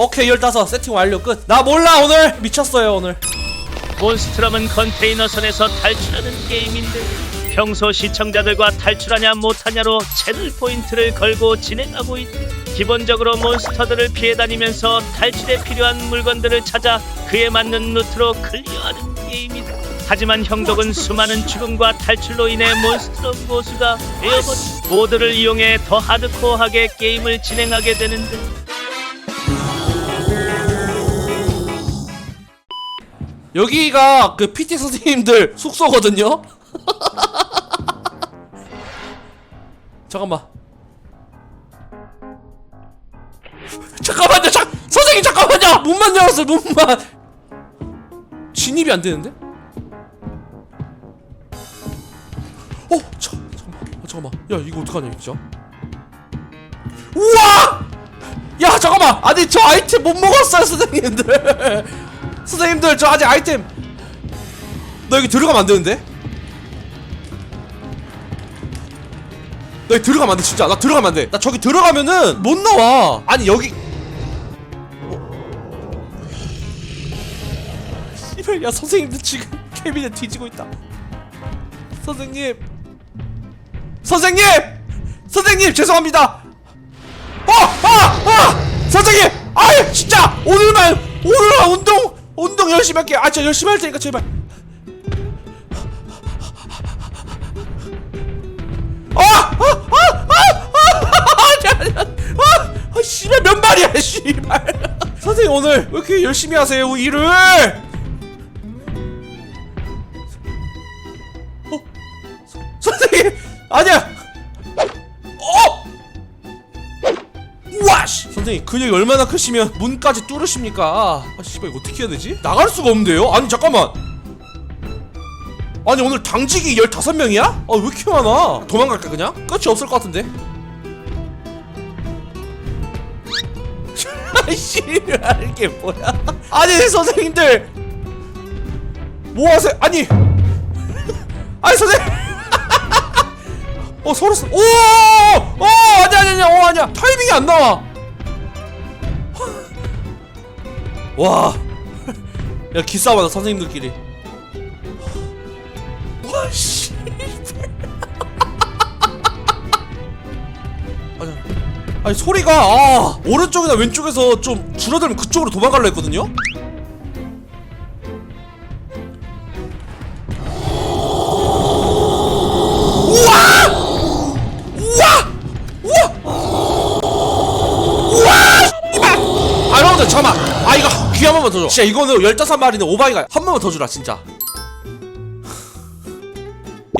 오케이 15 세팅 완료 끝 나 몰라 오늘 미쳤어요 오늘 몬스트럼은 컨테이너 선에서 탈출하는 게임인데 평소 시청자들과 탈출하냐 못하냐로 채널 포인트를 걸고 진행하고 있다. 기본적으로 몬스터들을 피해 다니면서 탈출에 필요한 물건들을 찾아 그에 맞는 루트로 클리어하는 게임이다. 하지만 형독은 수많은 죽음과 탈출로 인해 몬스트럼 고수가 되어버린 모드를 이용해 더 하드코어하게 게임을 진행하게 되는데 여기가 그 PT 선생님들 숙소거든요? 잠깐만. 잠깐만요! 잠 선생님 잠깐만요! 문만 열었어요 문만! 진입이 안 되는데? 어 자, 잠깐만. 어, 잠깐만. 야 이거 어떡하냐 진짜? 우와! 야 잠깐만! 아니 저 아이템 못 먹었어요 선생님들 선생님들 저 아직 아이템 나 여기 들어가면 안 되는데 나 여기 들어가면 안돼 진짜 나 들어가면 안돼 나 저기 들어가면은 못 나와 아니 여기 어. 씨발 야 선생님들 지금 케빈에 뒤지고 있다 선생님 선생님 선생님 죄송합니다 어! 아! 아! 선생님! 아유 진짜! 오늘만 오늘만 운동 운동 열심히 할게 아 진짜 열심히 할 테니까 제발 아! 아! 아! 아! 아! 씨발 몇 마리야 씨발 선생님 오늘 왜 이렇게 열심히 하세요 일을 어? 서- 선생님 아니야 선생님 근육이 얼마나 크시면 문까지 뚫으십니까 아 씨발 이거 어떻게 해야 되지? 나갈 수가 없는데요? 아니 잠깐만 아니 오늘 당직이 15명이야? 아왜 이렇게 많아 도망갈까 그냥? 끝이 없을 것 같은데 아이씨 이게 뭐야 아니 선생님들 뭐하세요 아니 아니 선생님 어 서로 쓰. 오! 어 아니야 아니야 아니야 어 아니야 타이밍이 안 나와. 와. 야 기싸움하다 선생님들끼리. 와 씨. 아니, 아니 소리가 아 오른쪽이나 왼쪽에서 좀 줄어들면 그쪽으로 도망갈라 했거든요. 귀 한 번만 더 줘. 진짜 이거는 15마리는 오바이가 한 번만 더 주라 진짜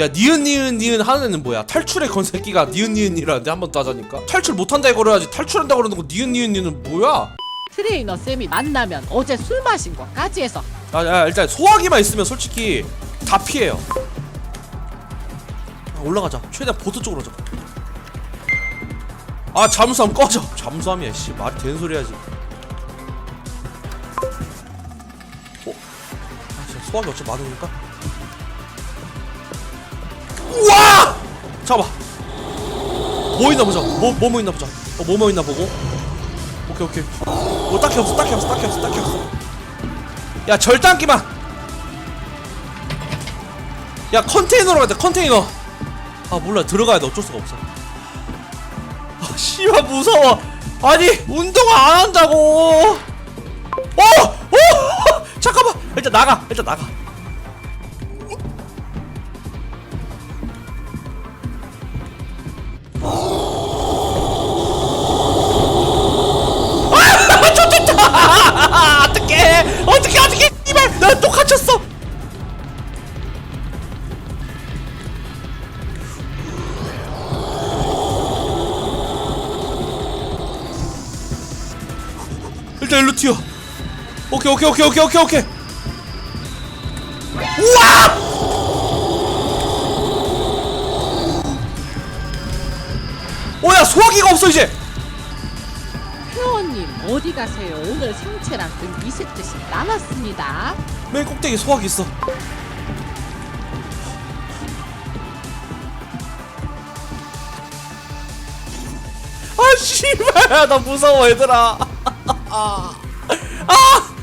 야 니은 니은 니은 하는 애는 뭐야 탈출의 건새끼가 니은 니은이라는데 한번더 하자니까 탈출 못한다 이거를 하지 탈출한다 그러는 거 니은 니은 니은 뭐야 트레이너 쌤이 만나면 어제 술 마신 것까지 해서 아, 야, 일단 소화기만 있으면 솔직히 다 피해요. 아, 올라가자. 최대한 보트 쪽으로 가자. 아, 잠수함 꺼져. 잠수함이야, 씨. 말이 되는 소리 하지. 소화기 어차피 많으니까. 우와! 잠깐만. 뭐 있나 보자. 뭐, 뭐, 뭐 있나 보자. 어, 뭐, 뭐 있나 보고. 오케이, 오케이. 뭐, 딱히 없어, 딱히 없어, 딱히 없어, 딱히 없어. 야 절단기만 야 컨테이너로 가자 컨테이너 아 몰라 들어가야 돼 어쩔 수가 없어 아 씨발 무서워 아니 운동 안 한다고 일단 나가 일단 나가. 일단 일로 튀어. 오케이 오케이 오케이 오케이 오케이 오케이 없어 이제 회원님 어디 가세요? 오늘 상체랑 등 2세트씩 남았습니다. 맨 꼭대기 소화기 있어. 아 씨발 나 무서워 얘들아. 아! 아!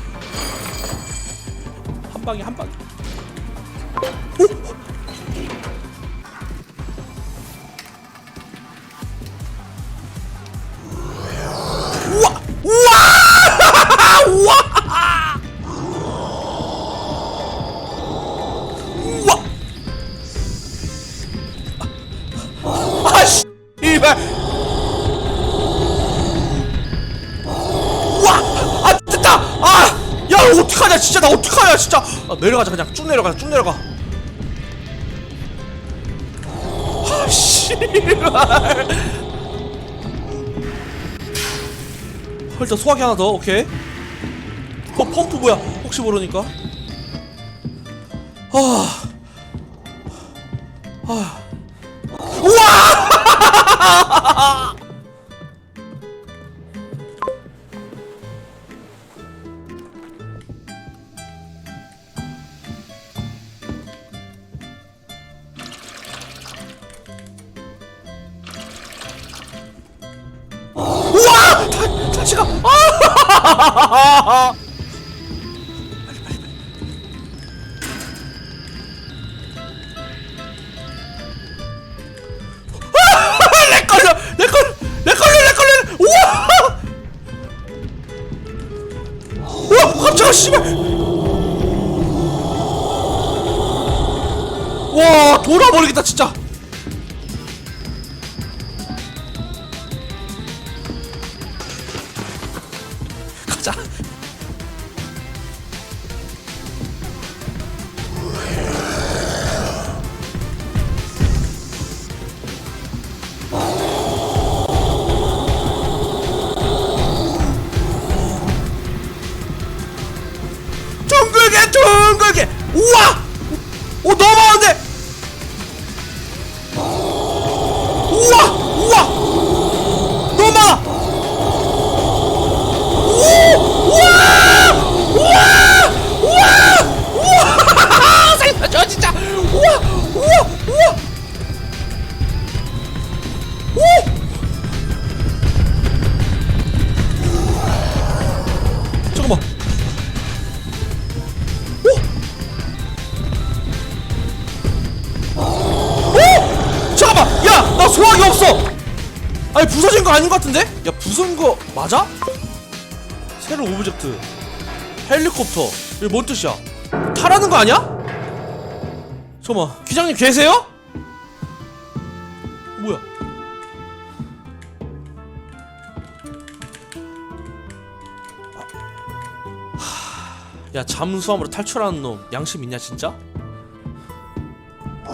한 방에 한 방에. 나 어떡하냐 진짜! 아, 내려가자 그냥 쭉 내려가 쭉 내려가. 아 씨발! 일단 소화기 하나 더 오케이 어 펌프 뭐야 혹시 모르니까 아, 아. 우와 다, 다시 가 아! 돌아버리겠다 진짜 가자 둥글게 둥글게. 우와! 오 많은데 아닌 것 같은데? 야 부서진 거 맞아? 새로운 오브젝트 헬리콥터 이게 뭔 뜻이야? 타라는 거 아니야? 잠깐만 기장님 계세요? 뭐야 하, 야 잠수함으로 탈출하는 놈 양심 있냐 진짜? 어,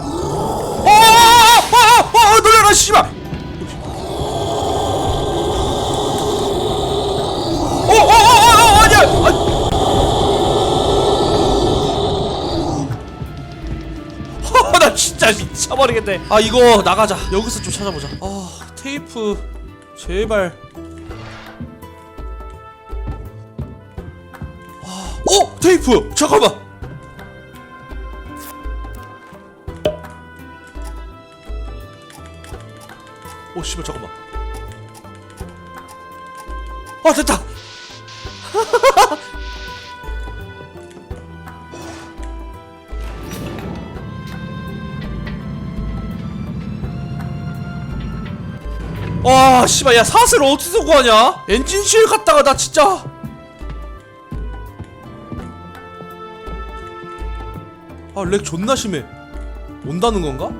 어어어어어 놀래라 씨발 아, 나 진짜 미쳐버리겠네. 아 이거 나가자. 여기서 좀 찾아보자. 아 테이프. 제발. 아, 어 테이프. 잠깐만. 오 씨발 잠깐만. 아 됐다 와 씨발 야 사슬 어디서 구하냐? 엔진실 갔다가 나 진짜. 아 렉 존나 심해. 온다는 건가?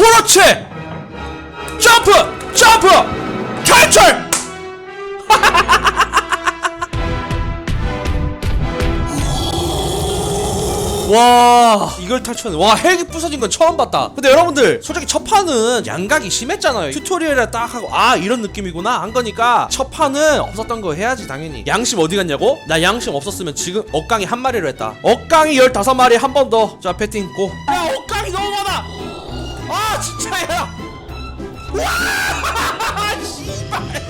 그렇지! 점프! 점프! 탈출! 와 이걸 탈출하네 와 헬기 부서진 건 처음 봤다 근데 여러분들 솔직히 첫 판은 양각이 심했잖아요 튜토리얼에 딱 하고 아 이런 느낌이구나 한 거니까 첫 판은 없었던 거 해야지 당연히 양심 어디 갔냐고? 나 양심 없었으면 지금 억강이 한 마리로 했다 억강이 15마리 한 번 더자 배팅 고야 아 진짜야! 와! 씨발!